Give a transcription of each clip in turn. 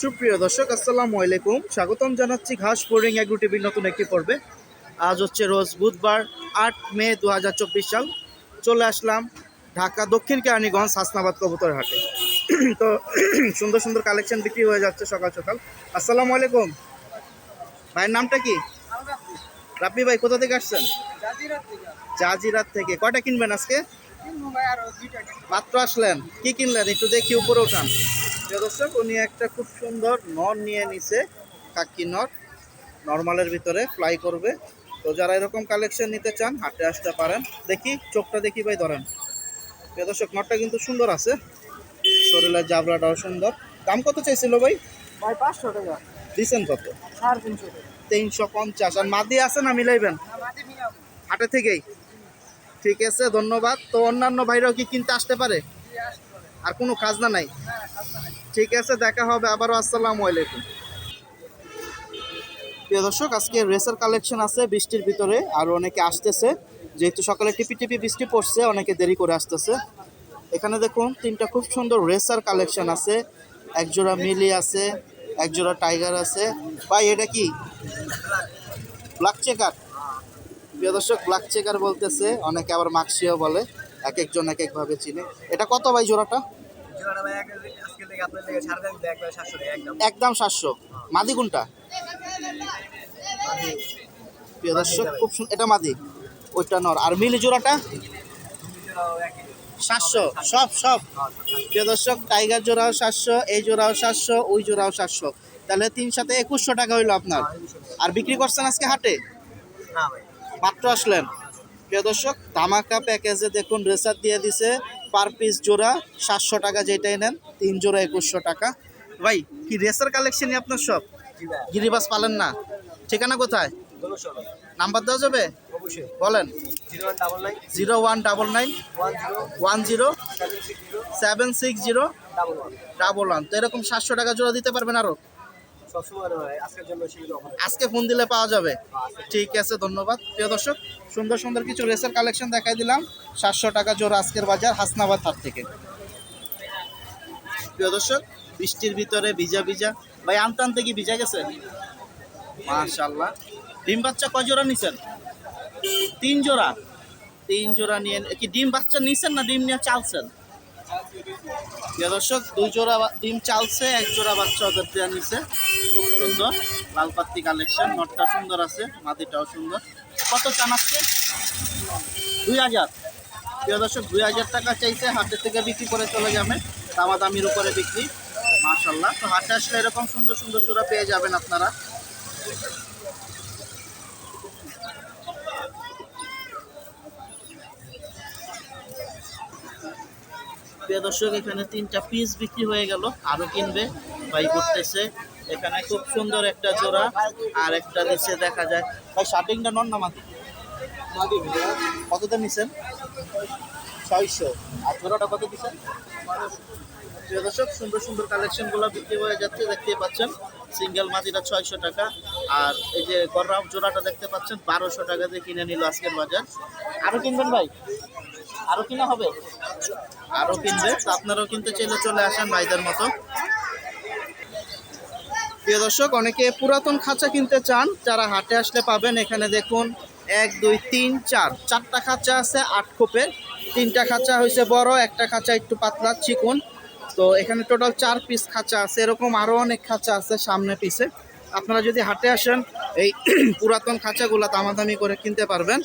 সুপ্রিয় দর্শক, আসসালামু আলাইকুম। স্বাগতম জানাচ্ছি ঘাস বোরিং অ্যাগ্রো টিভির নতুন একটি পর্বে। আজ হচ্ছে রোজ বুধবার, আট মে দু হাজার চব্বিশ সাল। চলে আসলাম ঢাকা দক্ষিণ কেরানীগঞ্জ হাসনাবাদ কবুতর হাটে। তো, সুন্দর সুন্দর কালেকশন বিক্রি হয়ে যাচ্ছে সকাল সকাল। আসসালামু আলাইকুম। ভাইয়ের নামটা কি? রাব্বি ভাই, কোথা থেকে আসছেন? জাজিরাত থেকে। কটা কিনবেন আজকে? মাত্র আসলেন। কি কিনলেন? একটু দেখি উপরে উঠান। প্রিয় দর্শক উনি একটা খুব সুন্দর নর নিয়ে নিছে কাকি নর। নর্মালের ভিতরে ফ্লাই করবে। তো যারা এরকম কালেকশন নিতে চান হাটে আসতে পারেন। দেখি চোখটা দেখি ভাই ধরেন। প্রিয় দর্শক নরটা কিন্তু সুন্দর আছে। শরীরের জাবরাটাও সুন্দর। দাম কত চাইছিল ভাই? ভাই পাঁচশো টাকা। দিছেন কত? সাড়ে তিনশো তিনশো পঞ্চাশ। আর মাদি আছে না মিলাইবেন? হাটে থেকেই। ঠিক আছে ধন্যবাদ। তো অন্যান্য ভাইরাও কি কিনতে আসতে পারে? আর কোনো খাজনা নাই। ঠিক আছে, দেখা হবে, আবারও আসসালামু আলাইকুম। প্রিয় দর্শক, আজকে রেসার কালেকশন আছে বৃষ্টির ভিতরে, আর অনেকে আসতেছে। যেহেতু সকালে টিপি টিপি বৃষ্টি পড়ছে, অনেকে দেরি করে আসতেছে। এখানে দেখুন, তিনটা খুব সুন্দর রেসার কালেকশন আছে। এক জোড়া মিলি আছে এক জোড়া টাইগার আছে। ভাই, এটা কি? ব্ল্যাক চেকার প্রিয় দর্শক ব্ল্যাক চেকার বলতেছে, অনেকে আবার মাক্সিও বলে, এক একজন এক একভাবে চিনে। এটা কত ভাই জোড়াটা? একদম। সাতশো। মাদি কোনটা? প্রিয় দর্শক খুব এটা মাদি। ওইটা নর। আর মিলি জোড়াটা সাতশো। সব সব। প্রিয় দর্শক টাইগার জোড়াও সাতশো এই জোড়াও সাতশো ওই জোড়াও সাতশো। তাহলে তিন সাথে একুশশো টাকা হইল আপনার। আর বিক্রি করছেন আজকে হাটে? মাত্র আসলেন। প্রিয় দর্শক ধামাকা প্যাকেজে দেখুন রেসার দিয়ে দিছে পার পিস জোড়া সাতশো টাকা যেটাই নেন তিন জোড়া একুশশো টাকা। ভাই কি রেসার কালেকশনই আপনার সব? গিরিবাস পালেন না। ঠিকানা কোথায়? নাম্বার দেওয়া যাবে? বলেন। Zero one double nine one zero seven six zero double one. তো এরকম সাতশো টাকা জোড়া দিতে পারবেন আরও আজকে ফোন দিলে পাওয়া যাবে। ঠিক আছে ধন্যবাদ। প্রিয় দর্শক সুন্দর সুন্দর কিছু রেসের কালেকশন দেখাই দিলাম। সাতশো টাকা জোর আজকের বাজার হাসনাবাদ হাট থেকে। প্রিয় দর্শক বৃষ্টির ভিতরে ভিজা ভিজা। ভাই আনতে আনতে কি ভিজা গেছে? মাশাল্লাহ ডিম বাচ্চা কয় জোড়া নিছেন? তিন জোড়া। তিন জোড়া নিয়ে কি ডিম বাচ্চা নিছেন না ডিম নিয়ে চালছেন? দর্শক, দুই জোড়া ডিম চালছে, এক জোড়া বাচ্চা ওদের দেওয়া নিছে। খুব সুন্দর। লাল পাত্তি কালেকশন নটটা সুন্দর আছে মাটিটাও সুন্দর। কত চান দুই হাজার। প্রিয় দর্শক, দুই হাজার টাকা চাইছে হাটের থেকে বিক্রি করে চলে যাবে। দামা দামির উপরে বিক্রি মাশাল্লাহ তো হাটে আসলে এরকম সুন্দর সুন্দর জোড়া পেয়ে যাবেন আপনারা। প্রিয় দর্শক, এখানে তিনটা পিস বিক্রি হয়ে গেল। আরও কিনবে ভাই করতেছে। এখানে খুব সুন্দর একটা জোড়া। আর একটা দিচ্ছে দেখা যায়। ভাই শার্টিংটা নন না মাদি। মাদি কতটা নিছেন? ছয়শো। আর জোড়াটা কত দিচ্ছেন প্রিয় দর্শক, সুন্দর সুন্দর কালেকশনগুলো বিক্রি হয়ে যাচ্ছে দেখতে পাচ্ছেন। সিঙ্গেল মাদিটা ছয়শো টাকা। আর এই যে গররাম জোড়াটা দেখতে পাচ্ছেন, বারোশো টাকা দিয়ে কিনে নিল আজকের বাজার। আরও কিনবেন ভাই? আরও কিনা হবে? আরও কিনবে আপনারাও কিনতে চাইলে চলে আসেন ভাইদের মতো। প্রিয় দর্শক, অনেকে পুরাতন খাঁচা কিনতে চান, যারা হাটে আসলে পাবেন, এখানে দেখুন, এক, দুই, তিন, চার। চারটা খাঁচা আছে, আট খোপের। তিনটা খাঁচা হয়েছে বড়, একটা খাঁচা একটু পাতলা, চিকুন। তো এখানে টোটাল চার পিস খাঁচা আছে, এরকম আরও অনেক খাঁচা আছে সামনে পিছে। আপনারা যদি হাটে আসেন, এই পুরাতন খাঁচাগুলো দামাদামি করে কিনতে পারবেন।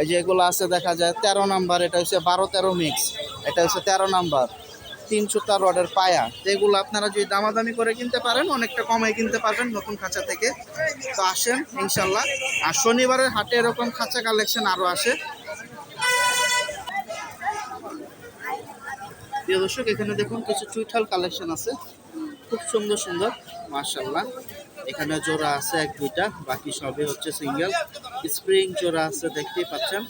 এই যে এগুলো আছে, দেখা যায় তেরো নাম্বার, এটা হচ্ছে বারো তেরো মিক্স এটা হচ্ছে তেরো নাম্বার, তিন সুতা রডের পায়া। এগুলো আপনারা যদি দামাদামি করে কিনতে পারেন, অনেকটা কমে কিনতে পারবেন নতুন খাঁচা থেকে। তো আসেন, ইনশাল্লাহ। আর শনিবারের হাটে এরকম খাঁচা কালেকশন আরও আসে। প্রিয় দর্শক, এখানে দেখুন কিছু চুইঠাল কালেকশন আছে। খুব সুন্দর সুন্দর মার্শাল্লাহ এখানে জোড়া আছে এক, দুইটা, বাকি সবই হচ্ছে সিঙ্গেল। স্প্রিং জোড়া আছে, দেখতেই পাচ্ছেন।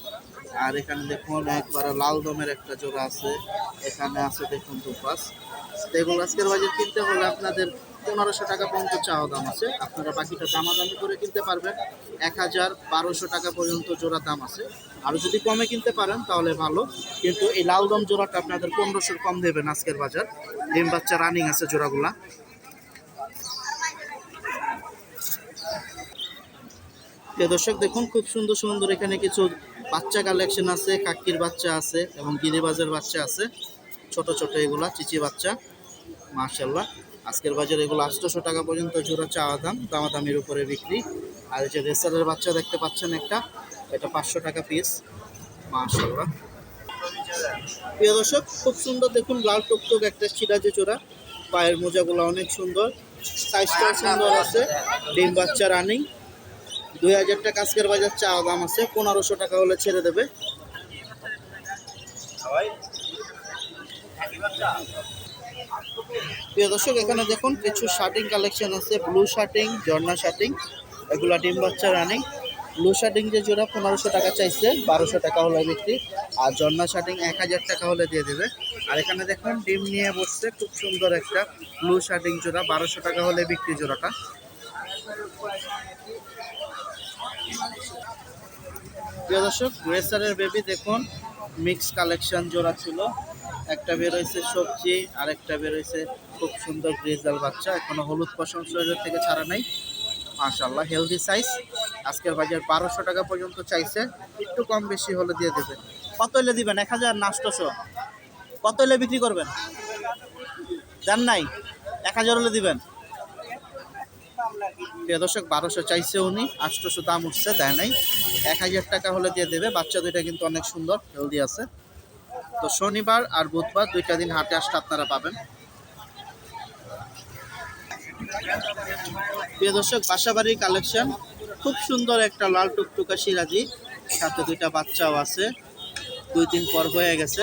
আর এখানে দেখুন, একবারে লাল দমের একটা জোড়া আছে। এখানে আছে দেখুন দুপাস এগুলো আজকের বাজার কিনতে হলে আপনাদের পনেরোশো টাকা পর্যন্ত চাওয়া দাম আছে। আপনারা বাকিটা দামাদামি করে কিনতে পারবেন। এক হাজার বারোশো টাকা পর্যন্ত জোড়া দাম আছে। আর যদি কমে কিনতে পারেন, তাহলে ভালো। কিন্তু এই লাল দম জোড়াটা আপনাদের পনেরোশোর কম দেবেন আজকের বাজার। ডিম বাচ্চা রানিং আছে জোড়াগুলা। প্রিয় দর্শক, দেখুন, খুব সুন্দর সুন্দর এখানে কিছু বাচ্চা কালেকশন আছে, কাকির বাচ্চা আছে এবং গিরিবাজের বাচ্চা আছে। ছোট ছোট এগুলা, চিচি বাচ্চা মার্শাল্লাহ আজকের বাজারে এগুলো আটশোশো টাকা পর্যন্ত জোড়া চাওয়া দাম, দামাদামির উপরে বিক্রি। আর এই যে রেসারের বাচ্চা দেখতে পাচ্ছেন একটা, এটা পাঁচশো টাকা পিস মার্শাল্লাহ প্রিয় দর্শক, খুব সুন্দর দেখুন, লাল টুকটুক একটা সিরাজে চোরা পায়ের মোজাগুলো অনেক সুন্দর সাইজটাও সুন্দর আছে, ডিম বাচ্চা রানিং দুই হাজার টাকা আজকের বাজার চা দাম আছে, পনেরোশো টাকা হলে ছেড়ে দেবে। প্রিয় দর্শক, এখানে দেখুন, কিছু শার্টিং কালেকশন আছে, ব্লু শার্টিং, ঝর্ণা শার্টিং, এগুলা ডিম বাচ্চা রানিং ব্লু শার্টিং যে জোড়া পনেরোশো টাকা চাইছে, বারোশো টাকা হলে বিক্রি। আর ঝর্ণা শার্টিং এক হাজার টাকা হলে দিয়ে দেবে। আর এখানে দেখুন, ডিম নিয়ে বসছে, খুব সুন্দর একটা ব্লু শার্টিং জোড়া, বারোশো টাকা হলে বিক্রি জোড়াটা। প্রিয় দর্শক গ্রেসারের বেবি দেখুন মিক্স কালেকশন জোড়া ছিল। একটা বের হয়েছে সবজি আর একটা বের খুব সুন্দর গ্রেজাল বাচ্চা। এখনও হলুদ পশম শরীরের থেকে ছাড়া নাই। মাশাল্লাহ হেলদি সাইজ আজকের বাজার বারোশো টাকা পর্যন্ত চাইছে। একটু কম বেশি হলে দিয়ে দেবে। কত হলে দিবেন? এক হাজার নাষ্টশো কত হলে বিক্রি করবেন? জান নাই? এক হাজার হলে দিবেন? প্রিয় দর্শক, বারোশো চাইছে উনি, আটশোশো দাম উঠছে, দেয় নাই। এক হাজার টাকা হলে দিয়ে দেবে, বাচ্চা দুইটা কিন্তু অনেক সুন্দর হেলদি আছে। তো শনিবার আর বুধবার দুইটা দিন হাটে আসতে আপনারা পাবেন। প্রিয় দর্শক, বাসাবাড়ির কালেকশন খুব সুন্দর একটা লাল টুকটুকা সিরাজি, সাথে দুইটা বাচ্চাও আছে। দুই দিন পর হয়ে গেছে,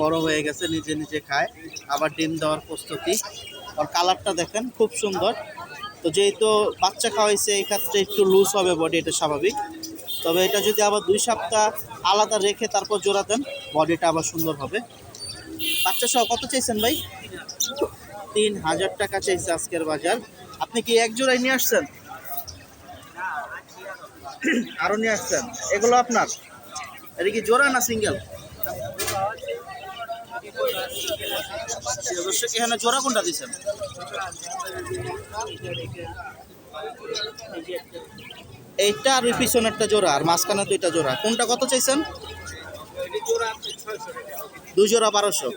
বড় হয়ে গেছে, নিজে নিজে খায়। আবার ডিম দেওয়ার প্রস্তুতি। আর কালারটা দেখেন, খুব সুন্দর। তো যেহেতু বাচ্চা খাওয়াইছে, এই ক্ষেত্রে একটু লুজ হবে বডি এটা স্বাভাবিক। তবে এটা যদি আবার দুই সপ্তাহ আলাদা রেখে তারপর জোড়া দেন বডিটা আবার সুন্দর হবে। বাচ্চা সহ কত চাইছেন ভাই? তিন হাজার টাকা চাইছে আজকের বাজার। আপনি কি এক জোড়াই নিয়ে আসছেন? আরও নিয়ে আসছেন। এগুলো আপনার? এটা কি জোড়া না সিঙ্গেল এখানে জোড়া কোনটা দিচ্ছেন এইটা আর ওই পিছনেরটা জোড়া, আর মাঝখানে দুইটা জোড়া। কোনটা কত চাইছেন? দুই জোড়া বারোশো।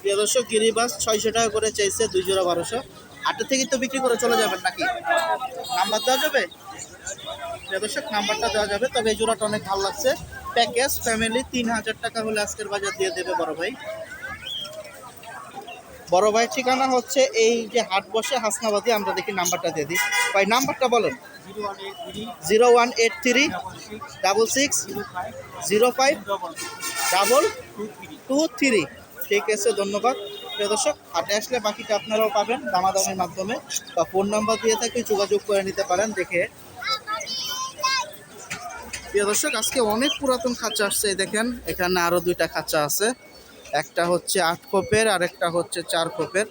প্রিয় দর্শক, গিরিবাস ছয়শো টাকা করে চাইছে, দুই জোড়া বারোশো। আটটা থেকে তো বিক্রি করে চলে যাবেন নাকি? নাম্বার দেওয়া যাবে? প্রিয় দর্শক, নাম্বারটা দেওয়া যাবে। তবে এই জোড়াটা অনেক ভালো লাগছে। প্যাকেজ, ফ্যামিলি, তিন হাজার টাকা হলে আজকের বাজার দিয়ে দেবে বড় ভাই। বড় ভাই ঠিকানা হচ্ছে এই যে হাট বসে হাসনাবাদী, আমরা দেখি নাম্বারটা দিয়ে দিই। ভাই, নাম্বারটা বলেন। Zero one eight three, double six, zero five, double two three. ঠিক আছে, ধন্যবাদ। দর্শক, হাটে আসলে বাকিটা আপনারাও পাবেন দামাদামের মাধ্যমে বা ফোন নাম্বার দিয়ে থাকে যোগাযোগ করে নিতে পারেন, দেখে। প্রিয় দর্শক, আজকে অনেক পুরাতন খাঁচা আসছে দেখেন, এখানে আরও দুইটা খাঁচা আছে। একটা হচ্ছে আট কোপের আর একটা হচ্ছে চার কোপের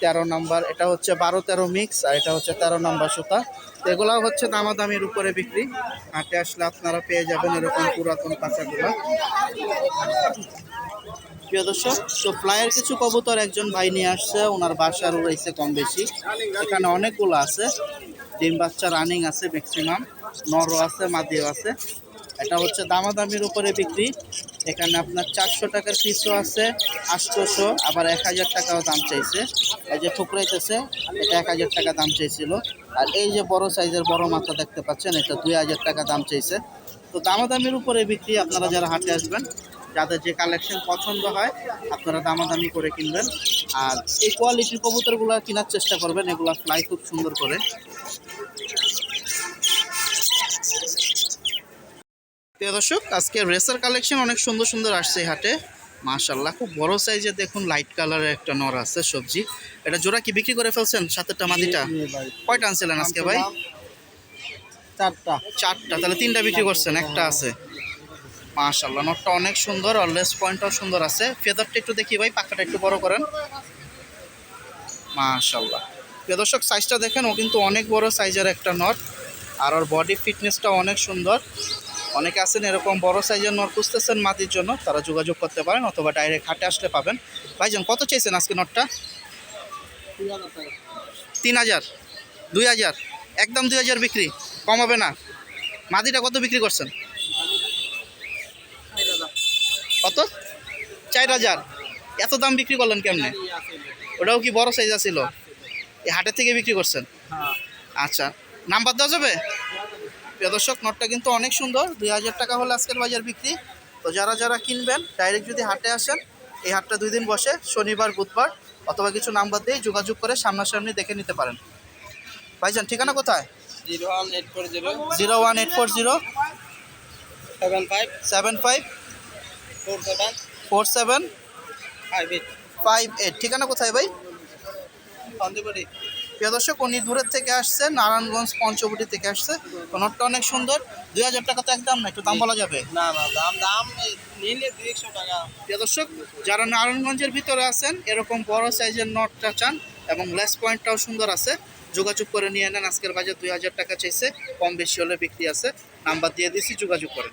তেরো নাম্বার, এটা হচ্ছে বারো তেরো মিক্স, আর এটা হচ্ছে তেরো নাম্বার সুতা। তো এগুলো হচ্ছে দামাদামির উপরে বিক্রি। হাটে আসলে আপনারা পেয়ে যাবেন এরকম পুরাতন কাঁচাগুলো। প্রিয় দর্শক, তো প্লায়ের কিছু কবুতর একজন ভাই নিয়ে আসছে, ওনার বাসার উড়াইছে কম বেশি। এখানে অনেকগুলো আছে। ডিম বাচ্চা রানিং আছে ম্যাক্সিমাম নরও আছে, মাদিও আছে। এটা হচ্ছে দামাদামির উপরে বিক্রি। এখানে আপনার চারশো টাকার পিসও আছে, আটশোশো, আবার এক হাজার টাকাও দাম চাইছে। এই যে ঠুকরাইতেছে, এটা এক হাজার টাকা দাম চাইছিল। আর এই যে বড় সাইজের বড় মাথা দেখতে পাচ্ছেন, এটা দুই হাজার টাকা দাম চাইছে। তো দামাদামির উপরে বিক্রি আপনারা যারা হাটে আসবেন, যাদের যে কালেকশন পছন্দ হয়, আপনারা দামাদামি করে কিনবেন। আর এই কোয়ালিটির কবুতরগুলো কেনার চেষ্টা করবেন, এগুলো ফ্লাই খুব সুন্দর করে। প্রিয় দর্শক আজকে রেসার কালেকশন অনেক সুন্দর সুন্দর আসছে এই হাটে। মাশাল্লাহ খুব বড় সাইজের দেখুন লাইট কালারের একটা নর আছে সবজি। এটা জোড়া কি বিক্রি করে ফেলছেন সাতেরটা মাদিটা? কয়টা আনছিলেন আজকে ভাই? চারটা। চারটা তাহলে তিনটা বিক্রি করছেন একটা আছে। মাশাল্লাহ নটটা অনেক সুন্দর আর লেস পয়েন্টটাও সুন্দর আছে। ফেদারটা একটু দেখি ভাই পাখাটা একটু বড় করেন। মাশাল্লাহ প্রিয় দর্শক সাইজটা দেখেন ও কিন্তু অনেক বড় সাইজের একটা নট আর ওর বডি ফিটনেসটা অনেক সুন্দর। অনেকে আছেন এরকম বড় সাইজের নট খুঁজতেছেন মাটির জন্য তারা যোগাযোগ করতে পারেন অথবা ডাইরেক্ট হাটে আসলে পাবেন। ভাইজান কত চাইছেন আজকে নটটা? তিন হাজার। দুই হাজার। একদম দুই হাজার বিক্রি। কমাবে না। মাদিটা কত বিক্রি করছেন? কত? চার হাজার। এত দাম বিক্রি করলেন কেমনে? ওটাও কি বড় সাইজ আছিল এই হাটের থেকে বিক্রি করছেন? আচ্ছা। নাম্বার দেওয়া যাবে? প্রিয় দর্শক নটটা কিন্তু অনেক সুন্দর। দুই হাজার টাকা হলে আজকের বাজার বিক্রি। তো যারা যারা কিনবেন ডাইরেক্ট যদি হাটে আসেন এই হাটটা দুই দিন বসে শনিবার বুধবার অথবা কিছু নাম্বার দিয়ে যোগাযোগ করে সামনাসামনি দেখে নিতে পারেন। ভাইজান ঠিকানা কোথায়? Zero one eight four zero. Seven five. Seven five. Four seven. Four seven. Five eight. Five eight. ঠিকানা কোথায় ভাই? প্রিয় দর্শক উনি দূরের থেকে আসছে নারায়ণগঞ্জ পঞ্চবটি থেকে আসছে। তো নোটটা অনেক সুন্দর। দুই হাজার টাকা তো একদম না একটু দাম বলা যাবে? না না দাম দাম নিলে দুই একশো টাকা। প্রিয় দর্শক যারা নারায়ণগঞ্জের ভিতরে আছেন এরকম বড় সাইজের নটটা চান এবং লেস পয়েন্টটাও সুন্দর আছে যোগাযোগ করে নিয়ে নেন। আজকের বাজার দুই হাজার টাকা চাইছে কম বেশি হলে বিক্রি আছে। নাম্বার দিয়ে দিছি যোগাযোগ করেন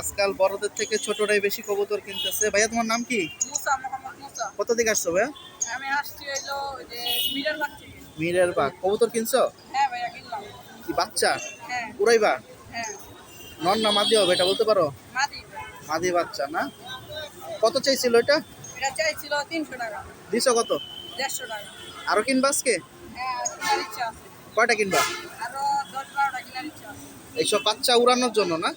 আজকাল বড়দের থেকে ছোটরাই বেশি কবুতর কিনতেছে। ভাইয়া তোমার নাম কি? কত দিকে আসছো ভাইয়া? আমি আসছি হইল যে মিরার বাগ থেকে। মিরের বাঘ কবুতর কিনছো? হ্যাঁ ভাইয়া কিনলাম। কি বাচ্চা? হ্যাঁ। উড়াইবা? হ্যাঁ। নন না মাদি হবে এটা বলতে পারো? মাদি। মাদি বাচ্চা না? কত চাইছিল এটা? এটা চাইছিল তিনশো টাকা। দিছো কত? দেড়শো টাকা। আরও কিনবা আজকে? হ্যাঁ কেনার ইচ্ছা আছে। কয়টা কিনবা? আরও দশ বারোটা কেনার ইচ্ছা আছে। এইসব বাচ্চা উড়ানোর জন্য না?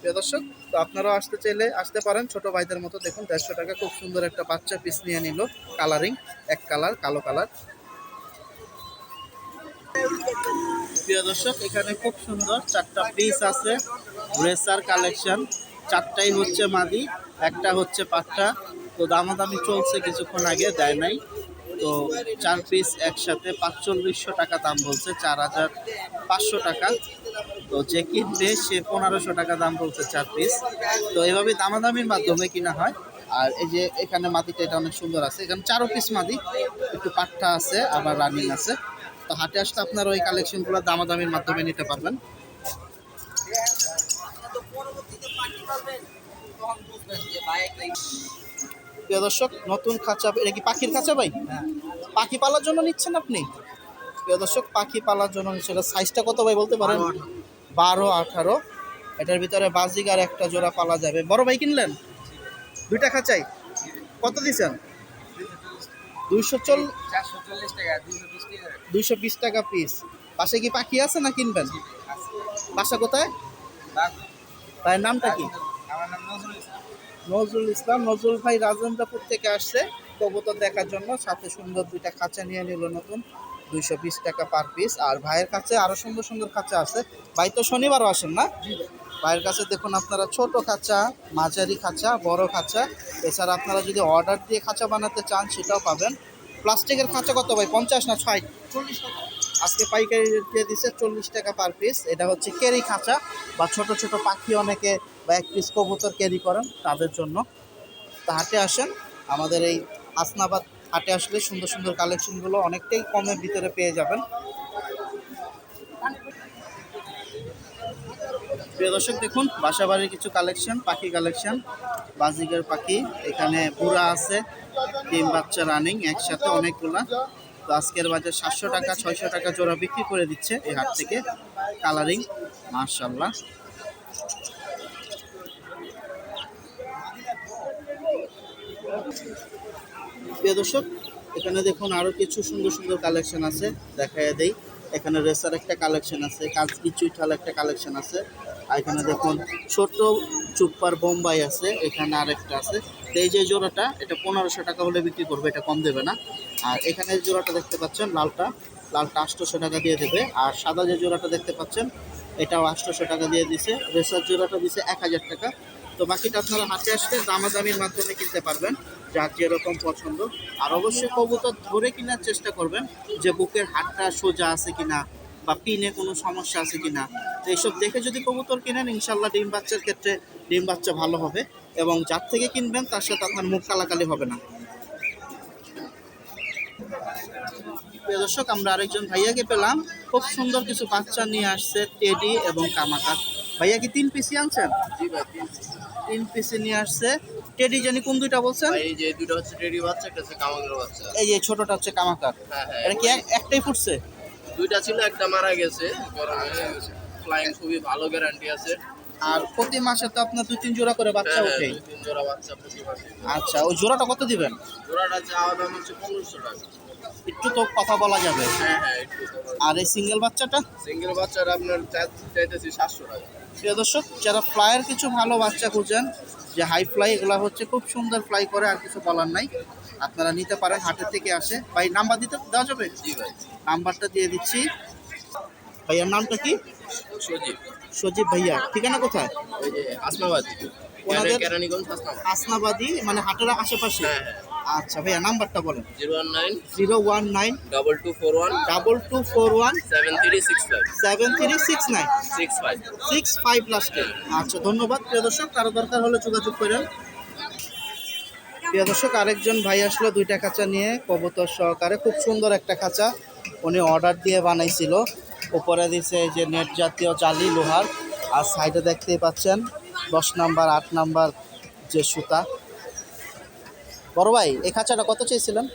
প্রিয় দর্শক, তো আপনারাও আসতে চাইলে আসতে পারেন। ছোট ভাইদের মতো দেখুন, দেড়শো টাকা খুব সুন্দর একটা বাচ্চা পিস নিয়ে নিল। কালারিং এক কালার কালো কালার প্রিয় দর্শক, এখানে খুব সুন্দর চারটা পিস আছে। রেসার কালেকশন চারটাই হচ্ছে মাদি, একটা হচ্ছে পাট্টা। তো দামাদামি চলছে কিছুক্ষণ আগে, দেয় নাই। তো চার পিস একসাথে পাঁচচল্লিশশো টাকা দাম বলছে, চার হাজার পাঁচশো টাকা। তো যে কিনবে সে পনেরোশো টাকা দাম বলছে চার পিস তো এভাবে দামাদামির মাধ্যমে কিনা হয়। আর এই যে এখানে মাটিটা এটা অনেক সুন্দর আছে। এখানে চারো পিস মাটি, একটু পাট্টা আছে, আবার রানিং আছে। তো হাটে আসলে আপনারা ওই কালেকশনগুলো দামাদামির মাধ্যমে নিতে পারবেন। প্রিয় দর্শক নতুন খাঁচা এটা কি পাখির খাঁচা ভাই? পাখি পালার জন্য নিচ্ছেন আপনি? প্রিয় দর্শক পাখি পালার জন্য নিচ্ছেন। সাইজটা কত ভাই বলতে পারেন? বারো আঠারো। এটার ভিতরে বাজিগার একটা জোড়া পালা যাবে। বড় ভাই কিনলেন? দুইটা খাঁচাই। কত দিচ্ছেন? দুইশো চল দুইশো বিশ টাকা পিস পাশে কি পাখি আছে না কিনবেন? বাসা কোথায়? তাই নামটা কি? আমার নাম নজরুল ইসলাম। নজরুল ইসলাম। নজরুল ভাই রাজেন্দ্রপুর থেকে আসছে কবুতর দেখার জন্য। সাথে সুন্দর দুইটা খাঁচা নিয়ে নিল নতুন। দুইশো বিশ টাকা পার পিস আর ভাইয়ের কাছে আরও সুন্দর সুন্দর খাঁচা আছে। ভাই তো শনিবারও আসেন না? ভাইয়ের কাছে দেখুন আপনারা ছোট খাঁচা মাঝারি খাঁচা বড় খাঁচা। এছাড়া আপনারা যদি অর্ডার দিয়ে খাঁচা বানাতে চান সেটাও পাবেন। প্লাস্টিকের খাঁচা কত ভাই? পঞ্চাশ না ছয় চল্লিশ টাকা। আজকে পাইকারি রেট দিয়ে দিচ্ছে চল্লিশ টাকা পার পিস এটা হচ্ছে কেরি খাঁচা বা ছোট ছোট পাখি অনেকে বা এক পিস কবুতর ক্যারি করেন তাদের জন্য। তা হাটে আসেন, আমাদের এই হাসনাবাদ হাটে আসলে সুন্দর সুন্দর কালেকশনগুলো অনেকটাই কমের ভিতরে পেয়ে যাবেন। প্রিয় দর্শক, দেখুন, বাসাবাড়ির কিছু কালেকশন পাখি কালেকশন বাজিগের পাখি, এখানে বুড়া আছে, ডিম বাচ্চা রানিং একসাথে অনেকগুলা। তো আজকের বাজার সাতশো টাকা, ছয়শো টাকা জোড়া বিক্রি করে দিচ্ছে এই হাট থেকে। কালারিং মার্শাল্লাহ প্রিয় দর্শক, এখানে দেখুন আরও কিছু সুন্দর সুন্দর কালেকশন আছে দেখায় দেই। এখানে রেসার একটা কালেকশন আছে, কাজকি চুইঠাল একটা কালেকশন আছে। আর এখানে দেখুন ছোট চুপ্পার বোম্বাই আছে, এখানে আরেকটা আছে। এই যে জোড়াটা, এটা পনেরোশো টাকা হলে বিক্রি করবে, এটা কম দেবে না। আর এখানে জোড়াটা দেখতে পাচ্ছেন, লালটা লালটা আটশোশো টাকা দিয়ে দেবে। আর সাদা যে জোড়াটা দেখতে পাচ্ছেন, এটাও আটশোশো টাকা দিয়ে দিছে। রেসার জোড়াটা দিছে এক হাজার টাকা। তো বাকিটা আপনারা হাতে আসলে দামাদামির মাধ্যমে কিনতে পারবেন, যার যেরকম পছন্দ। আর অবশ্যই কবুতর ধরে কেনার চেষ্টা করবেন যে বুকের হাতটা সোজা আছে কিনা বা পিনে কোনো সমস্যা আছে কিনা। এইসব দেখে যদি কবুতর কিনেন, ইনশাল্লাহ ডিম বাচ্চার ক্ষেত্রে ডিম বাচ্চা ভালো হবে এবং যার থেকে কিনবেন তার সাথে আপনার মুখ কালাকালি হবে না। দর্শক, আমরা আরেকজন ভাইয়াকে পেলাম। খুব সুন্দর কিছু বাচ্চা নিয়ে আসছে টেডি এবং কামাকার ভাইয়া কি তিন পিসি আনছেন? জি ভাই তিন পিসি নিয়ে আসছে। টেডি জানি কোন দুইটা বলছেন? এই যে দুটো হচ্ছে টেডি বাচ্চা একটা হচ্ছে কামাগের বাচ্চা। এই যে ছোটটা হচ্ছে কামাকার হ্যাঁ হ্যাঁ এটা কি একটাই ফুটছে? দুইটা ছিল একটা মারা গেছে গরমে ফ্লাইং খুবই ভালো গ্যারান্টি আছে। আর প্রতি মাসে তো আপনার দুই তিন জোড়া করে বাচ্চা হ্যাঁ, হ্যাঁ, দুই তিন জোড়া বাচ্চা প্রতি মাসে। আচ্ছা ওই জোড়াটা কত দিবেন? জোড়াটা চাওয়া দাম হচ্ছে পনেরোশো টাকা। একটু তো কথা বলা যাবে। হ্যাঁ হ্যাঁ একটু আর এই সিঙ্গেল বাচ্চাটা? সিঙ্গেল বাচ্চার আপনার চাইতেছি সাতশো টাকা। প্রিয় দর্শক যারা ফ্লাইয়ের কিছু ভালো বাচ্চা খুঁজেন যে হাই ফ্লাই এগুলো হচ্ছে খুব সুন্দর ফ্লাই করে আর কিছু বলার নাই। আপনারা নিতে পারেন হাটের থেকে আসে। ভাই নাম্বার দিতে দেওয়া যাবে? জি ভাই। নাম্বারটা দিয়ে দিচ্ছি। ভাইয়ার নামটা কি? সজীব। সজীব ভাইয়া। ঠিকানা কোথায়? আসমাবাদী ওনাদের- আসনাবাদী মানে হাটের আশেপাশে? হ্যাঁ হ্যাঁ। আচ্ছা ভাইয়া নাম্বারটা বলেন। Zero one nine zero one nine double two four one double two four one seven three six five seven three six nine six five six five লাস্টে আচ্ছা ধন্যবাদ। প্রিয় দর্শক কারও দরকার হলে যোগাযোগ করেন। প্রিয় দর্শক আরেকজন ভাই আসলো দুইটা খাঁচা নিয়ে কবুতর সহকারে। খুব সুন্দর একটা খাঁচা। উনি অর্ডার দিয়ে বানাইছিল। উপরে দিছে যে নেট জাতীয় জালি লোহার। আর সাইডে দেখতেই পাচ্ছেন দশ নাম্বার আট নাম্বার যে সুতা। বড় ভাই এই খাঁচাটা কত চেয়েছিলেন?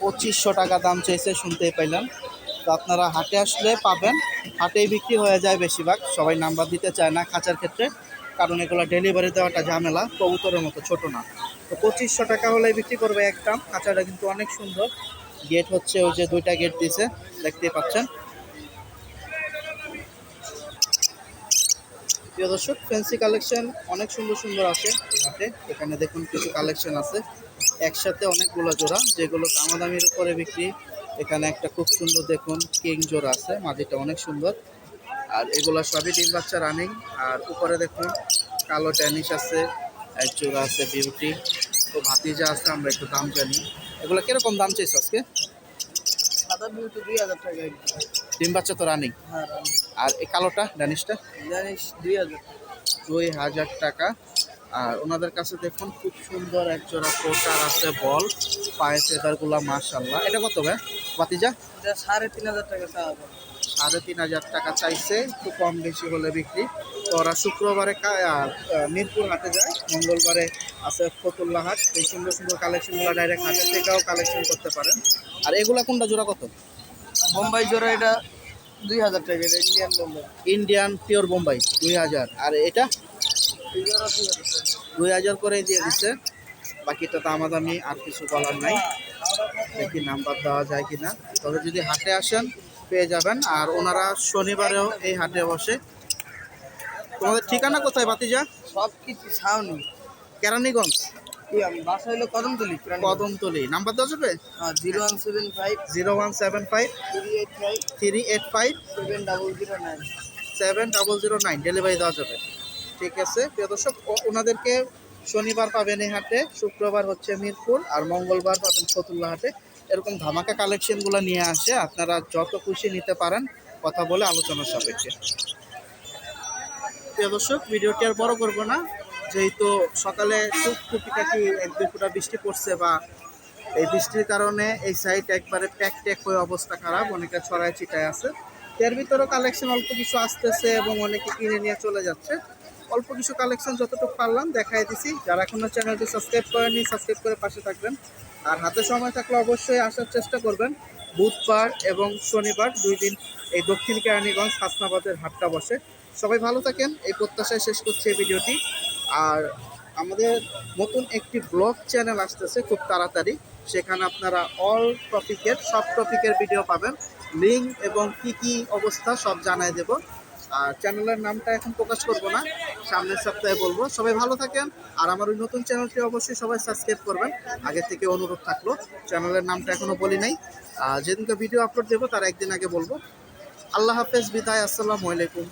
পঁচিশশো টাকা দাম চেয়েছে, শুনতেই পাইলাম। তো আপনারা হাটে আসলে পাবেন, হাটেই বিক্রি হয়ে যায় বেশিরভাগ, সবাই নাম্বার দিতে চায় না খাঁচার ক্ষেত্রে, কারণ এগুলো ডেলিভারি দেওয়াটা ঝামেলা, কবুতরের মতো ছোট না। তো পঁচিশশো টাকা হলে বিক্রি করবে একদম খাঁচাটা কিন্তু অনেক সুন্দর। গেট হচ্ছে ওই যে দুইটা গেট দিছে দেখতেই পাচ্ছেন। প্রিয় দর্শক ফ্যান্সি কালেকশন অনেক সুন্দর সুন্দর আছে হাটে এখানে দেখুন কিছু কালেকশন আছে। একসাথে অনেকগুলো জোড়া, যেগুলো দামাদামির উপরে বিক্রি। এখানে একটা খুব সুন্দর দেখুন কিং জোড়া আছে মাদিটা অনেক সুন্দর। আর এগুলো সবই ডিম বাচ্চা রানিং আর উপরে দেখুন কালো ট্যানিশ আছে, এক জোড়া আছে বিউটি তো ভাতিজা আছে, আমরা একটু দাম জানি। এগুলো কীরকম দাম চাইছো আজকে? সাদা বিউটি দুই হাজার টাকা। ডিম বাচ্চা তো রানিং হ্যাঁ আর এই কালোটা ড্যানিশটা জানিস দুই হাজার দুই হাজার টাকা। আর ওনাদের কাছে দেখুন খুব সুন্দর এক জোড়া কোটার আছে বল পায়ে ফেদারগুলা মাশাল্লাহ এটা কত ভাই? বাতিজা সাড়ে তিন হাজার টাকা সাড়ে তিন হাজার টাকা চাইছে একটু কম বেশি হলে বিক্রি। তো ওরা শুক্রবারে আহ, মিরপুর হাটে যায় মঙ্গলবারে আছে ফতুল্লা হাট। এই সুন্দর সুন্দর কালেকশনগুলো ডাইরেক্ট হাটের থেকেও কালেকশন করতে পারেন। আর এগুলা কোনটা জোড়া কত? বোম্বাই জোড়া এটা দুই হাজার টাকা এটা Indian Bombay Indian pure Bombay দুই হাজার। আর এটা? দুই হাজার করে দিয়ে দিচ্ছে। বাকিটা দামাদামি আর কিছু বলার নাই। দেখি নাম্বার দেওয়া যায় কিনা। তবে যদি হাটে আসেন পেয়ে যাবেন। আর ওনারা শনিবারেও এই হাটে বসে। তোমাদের ঠিকানা কোথায় বাতিজা সব কিছু ছাউনি। কেরানীগঞ্জ। আমি বাসা হলো কদমতলি কদমতলি। নাম্বার দেওয়া যাবে? Zero one seven five zero one seven five three eight five three eight five seven double zero nine. Seven double zero nine. Delivery দেওয়া যাবে। ঠিক আছে? প্রিয় দর্শক ও- ওনাদেরকে শনিবার পাবেন এই হাটে শুক্রবার হচ্ছে মিরপুর আর মঙ্গলবার পাবেন ফতুল্লা হাটে। এরকম ধামাকা কালেকশনগুলো নিয়ে আসে আপনারা যত খুশি নিতে পারেন কথা বলে আলোচনা সাপেক্ষে। প্রিয় দর্শক ভিডিওটি আর বড় করব না। যেহেতু সকালে খুব টুকিটাকি এক দুই ফুটা বৃষ্টি পড়ছে বা এই বৃষ্টির কারণে এই সাইড একবারে প্যাক ট্যাক হয়ে অবস্থা খারাপ অনেকে ছড়ায় ছিটায় আছে। এর ভিতরেও কালেকশন অল্প কিছু আসতেছে এবং অনেকে কিনে নিয়ে চলে যাচ্ছে। অল্প কিছু কালেকশন যতটুকু পারলাম দেখাই দিছি। যারা এখনও চ্যানেলটি সাবস্ক্রাইব করেনি সাবস্ক্রাইব করে পাশে থাকবেন। আর হাতে সময় থাকলে অবশ্যই আসার চেষ্টা করবেন। বুধবার এবং শনিবার দুই দিন এই দক্ষিণ কেরানীগঞ্জ হাসনাবাদের হাটটা বসে। সবাই ভালো থাকেন। এই প্রত্যাশায় শেষ করছি এই ভিডিওটি। আর আমাদের নতুন একটি ব্লগ চ্যানেল আসতেছে খুব তাড়াতাড়ি। সেখানে আপনারা অল টপিকের সব টপিকের ভিডিও পাবেন। লিঙ্ক এবং কি কি অবস্থা সব জানাই দেব। আর চ্যানেলের নামটা এখন প্রকাশ করব না, সামনের সপ্তাহে বলব। সবাই ভালো থাকেন, আর আমার ওই নতুন চ্যানেলটি অবশ্যই সবাই সাবস্ক্রাইব করবেন। আগে থেকে অনুরোধ থাকল চ্যানেলের নামটা এখনও বলি নাই। যেদিনকে ভিডিও আপলোড দেবো, তার একদিন আগে বলব। আল্লাহ হাফেজ, বিদায়, আসসালামু আলাইকুম।